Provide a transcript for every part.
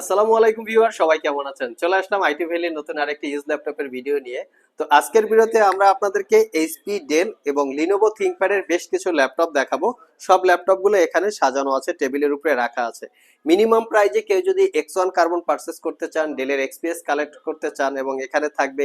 আসসালামু আলাইকুম ভিউয়ার, সবাই কেমন আছেন? চলে আসলাম আইটি ভ্যালির নতুন আরেকটি ইউজ ল্যাপটপের ভিডিও নিয়ে। তো আজকের ভিডিওতে আমরা আপনাদেরকে এইচপি ডেল এবং লিনোভো থিংকপ্যাডের বেশ কিছু ল্যাপটপ দেখাবো। সব ল্যাপটপগুলো এখানে সাজানো আছে, টেবিলের উপরে রাখা আছে। মিনিমাম প্রাইজে কেউ যদি এক্স ওয়ান কার্বন পারচেস করতে চান, ডেলের এক্সপিএস কালেক্ট করতে চান এবং এখানে থাকবে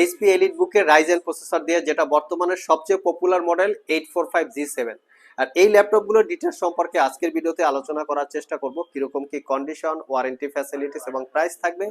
এইচপি এলিট বুকের রাইজেন প্রসেসর দিয়ে, যেটা বর্তমানে সবচেয়ে popular model eight four five G seven আর এই ল্যাপটপগুলোর ডিটেলস সম্পর্কে আজকের ভিডিওতে আলোচনা করার চেষ্টা করব, কীরকম কি কন্ডিশন ওয়ারেন্টি ফ্যাসিলিটিস এবং প্রাইস থাকবে,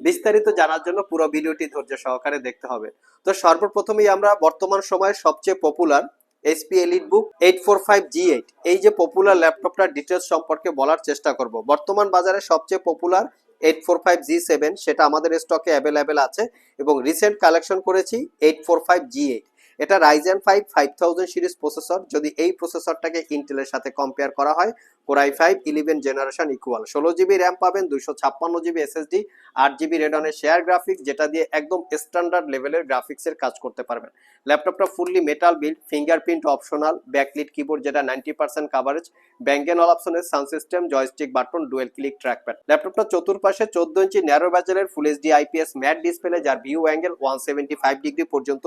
বিস্তারিত জানার জন্য পুরো ভিডিওটি ধৈর্য সহকারে দেখতে হবে। তো সর্বপ্রথমেই আমরা বর্তমান সময়ে সবচেয়ে popular HP elite book eight four five G eight এই যে পপুলার ল্যাপটপটার ডিটেলস সম্পর্কে বলার চেষ্টা করব। বর্তমান বাজারে সবচেয়ে popular eight four five G seven সেটা আমাদের স্টকে অ্যাভেলেবেল আছে এবং রিসেন্ট কালেকশন করেছি eight four five G eight এটা Ryzen five five thousand series processor যদি এই প্রসেসরটাকে ইন্টেলের সাথে কম্পেয়ার করা হয় core i five eleven generation equal ষোলো জিবি র্যাম পাবেন, দুইশো ছাপ্পান্ন জিবি এসএসডি আট জিবি রেডনের শেয়ার গ্রাফিক্স যেটা দিয়ে একদম স্ট্যান্ডার্ড লেভেলের গ্রাফিক্সের কাজ করতে পারবেন। ল্যাপটপটা fully metal build fingerprint optional backlit keyboard যেটা নাইনটি পার্সেন্ট কাভারেজ ব্যাঙ্গেন অল অপশনের sound system joystick button dual click trackpad ল্যাপটপটা চতুর্পাশে চোদ্দ ইঞ্চি narrow ব্যাজেলের full HD IPS matte display যার view angle one seventy five degree পর্যন্ত।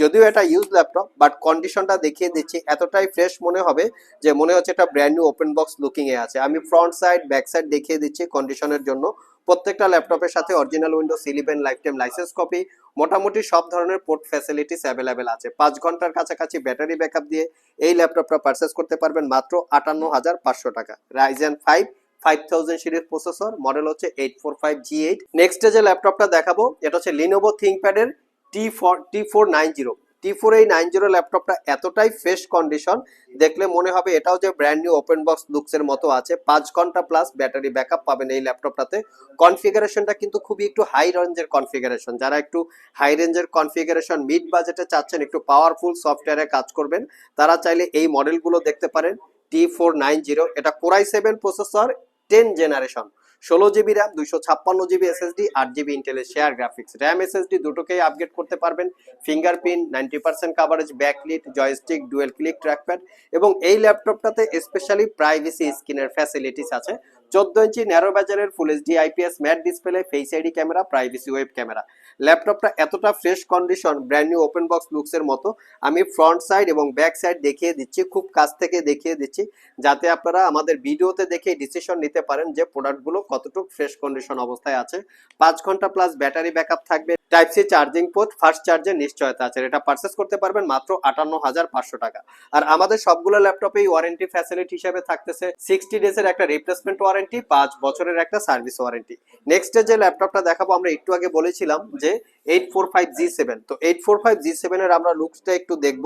যদিও এটা ইউজ ল্যাপটপ বাট কন্ডিশনটা দেখিয়ে দিচ্ছি, এতটাই ফ্রেশ মনে হবে যে মনে হচ্ছে এটা brand new open box looking এ আছে। আমি ফ্রন্ট সাইড ব্যাক সাইড দেখিয়ে দিচ্ছি কন্ডিশনের জন্য। প্রত্যেকটা ল্যাপটপের সাথে original Windows eleven lifetime licence copy মোটামুটি সব ধরনের পোর্ট ফ্যাসিলিটিস অ্যাভেলেবেল আছে। পাঁচ ঘণ্টার কাছাকাছি ব্যাটারি ব্যাকআপ দিয়ে এই ল্যাপটপটা পারচেস করতে পারবেন মাত্র আটান্ন হাজার পাঁচশো টাকা। Ryzen five five thousand series processor model হচ্ছে eight four five G eight next যে ল্যাপটপটা দেখাবো, এটা হচ্ছে Lenovo থিঙ্কপ্যাডের T four T four nine zero T four এই নাইন জিরো ল্যাপটপটা এতটাই ফ্রেশ কন্ডিশন দেখলে মনে হবে এটাও যে brand new open box looks এর মতো আছে। পাঁচ ঘণ্টা প্লাস ব্যাটারি ব্যাকআপ পাবেন এই ল্যাপটপটাতে। কনফিগারেশনটা কিন্তু খুবই একটু হাই রেঞ্জের কনফিগারেশন যারা একটু হাই রেঞ্জের কনফিগারেশন মিড বাজেটে চাচ্ছেন, একটু পাওয়ারফুল সফটওয়্যারে কাজ করবেন, তারা চাইলে এই মডেলগুলো দেখতে পারেন টি ফোর নাইন জিরো এটা core i seven processor ten generation ষোলো জিবি র্যাম দুইশো ছাপ্পান্ন জিবি এসএসডি আট জিবি ইন্টেলের শেয়ার গ্রাফিক্স র্যাম এসএসডি দুটোকেই আপগ্রেড করতে পারবেন। Fingerprint ninety percent coverage backlit joystick dual click trackpad এবং এই ল্যাপটপটাতে স্পেশালি প্রাইভেসি স্ক্রিনের ফ্যাসিলিটিস আছে। চোদ্দ ইঞ্চি ন্যারো বাজারের full HD IPS matte display face ID camera privacy web camera ল্যাপটপটা এতটা fresh condition brand new open box looks এর মতো। আমি ফ্রন্ট সাইড এবং ব্যাক সাইড দেখিয়ে দিচ্ছি, খুব কাছ থেকে দেখিয়ে দিচ্ছি, যাতে আপনারা আমাদের ভিডিওতে দেখে ডিসিশন নিতে পারেন যে প্রোডাক্টগুলো কতটুকু ফ্রেশ কন্ডিশন অবস্থায় আছে। পাঁচ ঘণ্টা প্লাস ব্যাটারি ব্যাকআপ থাকবে। Type C charging port first চার্জের নিশ্চয়তা আছে। এটা পারচেস করতে পারবেন মাত্র আটান্ন হাজার পাঁচশো টাকা। আর আমাদের সবগুলো ল্যাপটপেই ওয়ারেন্টি ফ্যাসিলিটি হিসেবে থাকতেছে সিক্সটি ডেজ এর একটা রিপ্লেসমেন্ট ওয়ারেন্টি পাঁচ বছরের একটা সার্ভিস ওয়ারেন্টি নেক্সট যে ল্যাপটপটা দেখাবো, আমরা একটু আগে বলেছিলাম যে eight four five G seven তো এইট ফোর ফাইভ জি সেভেনের আমরা লুকসটা একটু দেখব।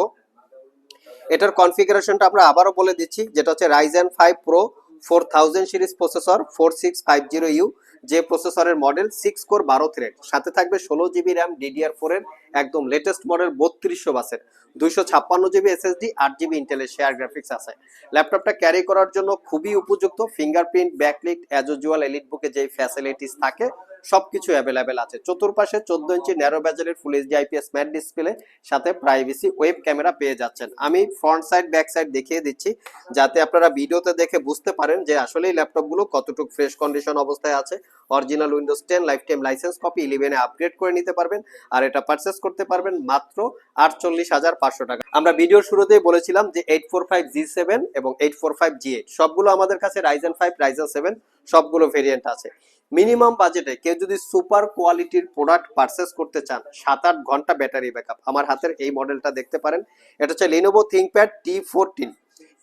এটার কনফিগারেশনটা আমরা আবারও বলে দিচ্ছি, যেটা হচ্ছে Ryzen five pro four thousand series processor, four six five zero U, যে প্রসেসরের মডেল সিক্স কোর বারো থ্রেড সাথে থাকবে ষোলো জিবি র্যাম ডিডিআর ফোর এর একদম লেটেস্ট মডেল বত্রিশশো বাসের। দুইশো ছাপ্পান্ন জিবি এসএসডি আট জিবি ইন্টেলের শেয়ার গ্রাফিক্স আছে। ল্যাপটপটা ক্যারি করার জন্য খুবই উপযুক্ত। Fingerprint backlit as usual elite বুকে যে ফ্যাসিলিটিস থাকে, সবকিছু অ্যাভেলেবেল আছে। চতুর্পাশে চোদ্দ ইঞ্চি narrow ব্যাজেলের full HD IPS matte display সাথে প্রাইভেসি ওয়েব ক্যামেরা পেয়ে যাচ্ছেন। আমি ফ্রন্ট সাইড ব্যাক সাইড দেখিয়ে দিচ্ছি, যাতে আপনারা ভিডিওতে দেখে বুঝতে পারেন যে আসলে এই ল্যাপটপগুলো কতটুকু ফ্রেশ কন্ডিশন অবস্থায় আছে। Original Windows ten life time license copy ইলেভেনে আপগ্রেড করে নিতে পারবেন। আর এটা পারচেস করতে পারবেন মাত্র আটচল্লিশ হাজার পাঁচশো টাকা। আমরা ভিডিওর শুরুতেই বলেছিলাম যে eight four five G seven এবং eight four five G eight সবগুলো আমাদের কাছে রাইজেন ফাইভ রাইজেন সেভেন সবগুলো ভেরিয়েন্ট আছে। মিনিমাম বাজেটে কেউ যদি সুপার কোয়ালিটির প্রোডাক্ট পারচেস করতে চান, সাত আট ঘণ্টা ব্যাটারি ব্যাকআপ আমার হাতের এই মডেলটা দেখতে পারেন। এটা হচ্ছে Lenovo ThinkPad T fourteen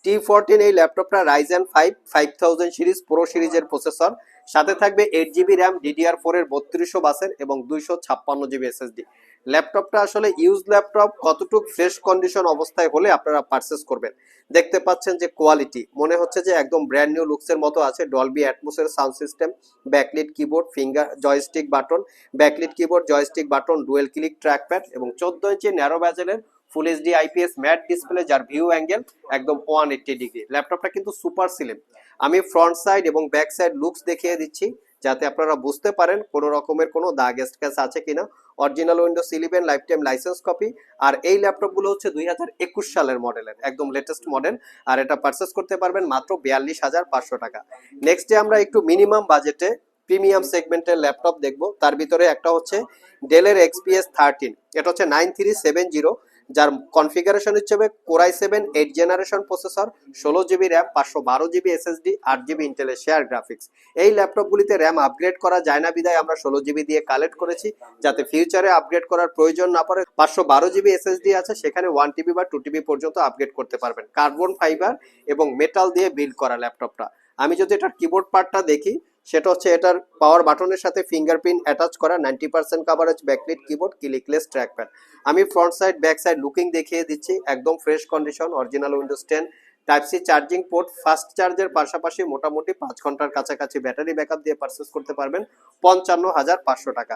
T fourteen এই ল্যাপটপটা Ryzen five five thousand series pro সিরিজের প্রসেসর সাথে থাকবে eight GB RAM DDR four এর বত্রিশশো বাসের এবং দুইশো ছাপ্পান্ন জিবি এসএসডি ল্যাপটপটা আসলে ইউজ ল্যাপটপ, কতটুকু ফ্রেশ কন্ডিশন অবস্থায় হলে আপনারা পারচেস করবেন। দেখতে পাচ্ছেন যে কোয়ালিটি মনে হচ্ছে যে একদম ব্র্যান্ড নিউ লুকসের মতো আছে Dolby অ্যাটমোসের sound system backlit keyboard finger joystick button backlit keyboard joystick button dual click trackpad এবং চোদ্দ ইঞ্চি narrow ব্যাজেলের full HD IPS matte display যার ভিউ অ্যাঙ্গেল একদম ওয়ান এইট্টি ডিগ্রি ল্যাপটপটা কিন্তু সুপার সিলিম আমি ফ্রন্ট সাইড এবং ব্যাক সাইড লুকস দেখিয়ে দিচ্ছি, যাতে আপনারা বুঝতে পারেন কোনো রকমের কোনো দাগ স্ক্যাচ আছে কিনা। Original Windows eleven life time license copy আর এই ল্যাপটপগুলো হচ্ছে দুই হাজার একুশ সালের মডেলের, একদম লেটেস্ট মডেল আর এটা পারচেস করতে পারবেন মাত্র বিয়াল্লিশ হাজার পাঁচশো টাকা। নেক্সট ডে আমরা একটু মিনিমাম বাজেটে প্রিমিয়াম সেগমেন্টের ল্যাপটপ দেখব। তার ভিতরে একটা হচ্ছে ডেলের এক্সপিএস থার্টিন এটা হচ্ছে নাইন থ্রি সেভেন জিরো যার কনফিগারেশন হিসেবে core i seven eight generation processor ষোলো জিবি র্যাম পাঁচশো বারো জিবি এসএসডি আট জিবি ইন্টেলের শেয়ার গ্রাফিক্স এই ল্যাপটপগুলিতে র্যাম আপগ্রেড করা যায় না বিদায় আমরা ষোলো জিবি দিয়ে কালেক্ট করেছি, যাতে ফিউচারে আপগ্রেড করার প্রয়োজন না পড়ে। পাঁচশো বারো জিবি এসএসডি আছে, সেখানে ওয়ান টিবি বা টু টিবি পর্যন্ত আপগ্রেড করতে পারবেন। কার্বন ফাইবার এবং মেটাল দিয়ে বিল্ড করা ল্যাপটপটা আমি যদি এটার কিবোর্ড পার্টটা দেখি সেটা হচ্ছে এটার পাওয়ার বাটনের সাথে ফিঙ্গারপ্রিন্ট অ্যাটাচ করা ninety percent coverage backlit keyboard clickless trackpad আমি front side back side looking দেখিয়ে দিচ্ছি, একদম fresh condition original Windows ten type C charging port fast চার্জের পাশাপাশি মোটামুটি পাঁচ ঘণ্টার কাছাকাছি ব্যাটারি ব্যাকআপ দিয়ে পারচেস করতে পারবেন, পঞ্চান্ন হাজার পাঁচশো টাকা।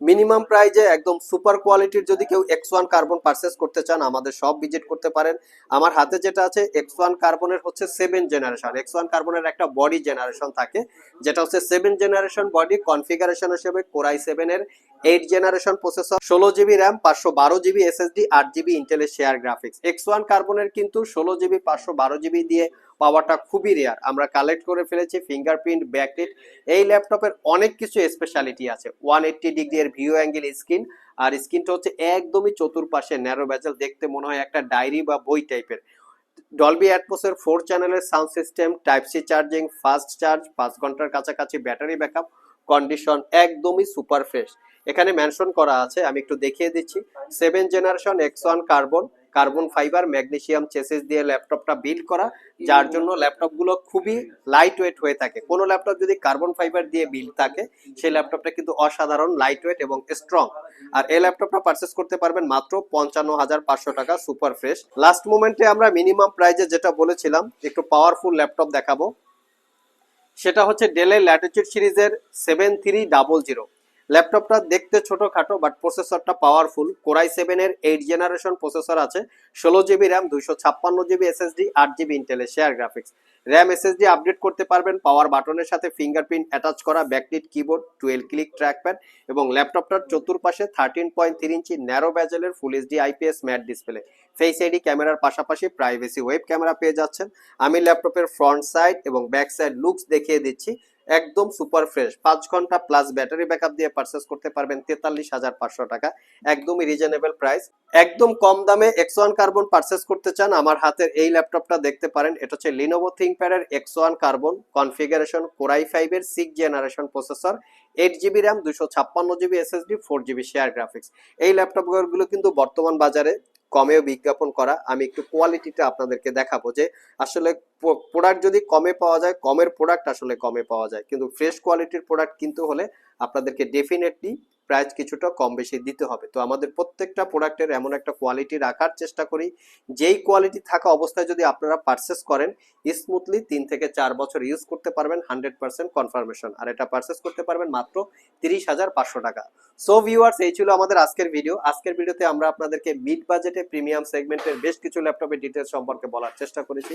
মিনিমাম প্রাইজে একদম সুপার কোয়ালিটির যদি কেউ এক্স ওয়ান কার্বন পারচেস করতে চান, আমাদের সব ভিজিট করতে পারেন। আমার হাতে যেটা আছে এক্স ওয়ান কার্বনের হচ্ছে সেভেন জেনারেশন এক্স ওয়ান কার্বনের একটা বডি জেনারেশন থাকে, যেটা হচ্ছে সেভেন জেনারেশন বডি কনফিগারেশন হিসেবে কোরাই সেভেনের এইট জেনারেশন প্রসেসর ষোলো জিবি র্যাম পাঁচশো বারো জিবি এসএসডি আট জিবি ইন্টেলের শেয়ার গ্রাফিক্স এক্স ওয়ান কার্বনের কিন্তু ষোলো জিবি পাঁচশো বারো জিবি দিয়ে পাওয়াটা খুবই রেয়ার আমরা কালেক্ট করে ফেলেছি ফিঙ্গারপ্রিন্ট ব্যাকলিট এই ল্যাপটপের অনেক কিছু স্পেশালিটি আছে। ওয়ান এইট্টি ডিগ্রি এর ভিউ অ্যাঙ্গেল স্ক্রিন আর স্ক্রিনটা হচ্ছে একদমই চতুর্পাশে ন্যারো ব্যাজেল দেখতে মনে হয় একটা ডায়েরি বা বই টাইপের ডলবি অ্যাটমোসের ফোর চ্যানেলের sound system type C charging fast charge পাঁচ ঘণ্টার কাছাকাছি ব্যাটারি ব্যাকআপ কন্ডিশন একদমই সুপার ফ্রেশ এখানে মেনশন করা আছে, আমি একটু দেখিয়ে দিচ্ছি। Seven generation X one carbon carbon fibre magnesium chassis দিয়ে ল্যাপটপটা বিল্ড করা, যার জন্য ল্যাপটপগুলো খুবই লাইট ওয়েট হয়ে থাকে। কোনো ল্যাপটপ যদি কার্বন ফাইবার দিয়ে বিল্ড থাকে, সেই ল্যাপটপটা কিন্তু অসাধারণ লাইট ওয়েট এবং স্ট্রং আর এই ল্যাপটপটা পারচেস করতে পারবেন মাত্র পঞ্চান্ন হাজার পাঁচশো টাকা সুপার ফ্রেশ লাস্ট মোমেন্টে আমরা মিনিমাম প্রাইজে যেটা বলেছিলাম, একটু পাওয়ারফুল ল্যাপটপ দেখাবো। সেটা হচ্ছে ডেলের ল্যাটিচিউড সিরিজের সেভেন থ্রি ডাবল জিরো ল্যাপটপটা দেখতে ছোটখাটো বাট প্রসেসরটা পাওয়ারফুল কোরাই সেভেনের এইট জেনারেশন প্রসেসর আছে। ষোলো জিবি র্যাম দুইশো ছাপ্পান্ন জিবি এসএসডি আট জিবি ইন্টেলের share graphics RAM SSD update করতে পারবেন। পাওয়ার বাটনের সাথে ফিঙ্গারপ্রিন্ট অ্যাটাচ করা backlit keyboard twelve click trackpad এবং ল্যাপটপটার চতুর্পাশে thirteen point three inch narrow ব্যাজেলের full HD IPS matte display face ID ক্যামেরার পাশাপাশি প্রাইভেসি ওয়েব ক্যামেরা পেয়ে যাচ্ছেন। আমি ল্যাপটপের ফ্রন্ট সাইড এবং ব্যাক সাইড লুকস দেখিয়ে দিচ্ছি। একদম সুপার ফ্রেশ পাঁচ ঘণ্টা প্লাস ব্যাটারি ব্যাকআপ দিয়ে পারচেস করতে পারবেন তেতাল্লিশ হাজার পাঁচশো টাকা। একদমই রিজনেবল প্রাইস একদম কম দামে এক্স ওয়ান কার্বন পারচেস করতে চান, আমার হাতের এই ল্যাপটপটা দেখতে পারেন। এটা হচ্ছে Lenovo থিঙ্কপ্যাডের X one carbon configuration core i ফাইভের six generation processor eight GB RAM দুশো ছাপ্পান্ন GB SSD four GB share graphics এই ল্যাপটপগুলো কিন্তু বর্তমান বাজারে কমেও বিজ্ঞাপন করা। আমি একটু কোয়ালিটিটা আপনাদেরকে দেখাবো যে আসলে প্রোডাক্ট যদি কমে পাওয়া যায়, কমের প্রোডাক্ট আসলে কমে পাওয়া যায়। কিন্তু ফ্রেশ কোয়ালিটির প্রোডাক্ট কিন্তু হলে আপনাদেরকে ডেফিনেটলি প্রাইস কিছুটা কম বেশি দিতে হবে। তো আমাদের প্রত্যেকটা প্রোডাক্টের এমন একটা কোয়ালিটি রাখার চেষ্টা করি। যেই কোয়ালিটি থাকা অবস্থায় যদি আপনারা পারচেস করেন স্মুথলি তিন থেকে চার বছর ইউজ করতে পারবেন হান্ড্রেড পার্সেন্ট কনফার্মেশন আর এটা পারচেস করতে পারবেন মাত্র তিরিশ হাজার পাঁচশো টাকা। সো ভিউয়ার্স এই ছিল আমাদের আজকের ভিডিও আজকের ভিডিওতে আমরা আপনাদেরকে মিড বাজেটে প্রিমিয়াম সেগমেন্টের বেশ কিছু ল্যাপটপের ডিটেলস সম্পর্কে বলার চেষ্টা করেছি।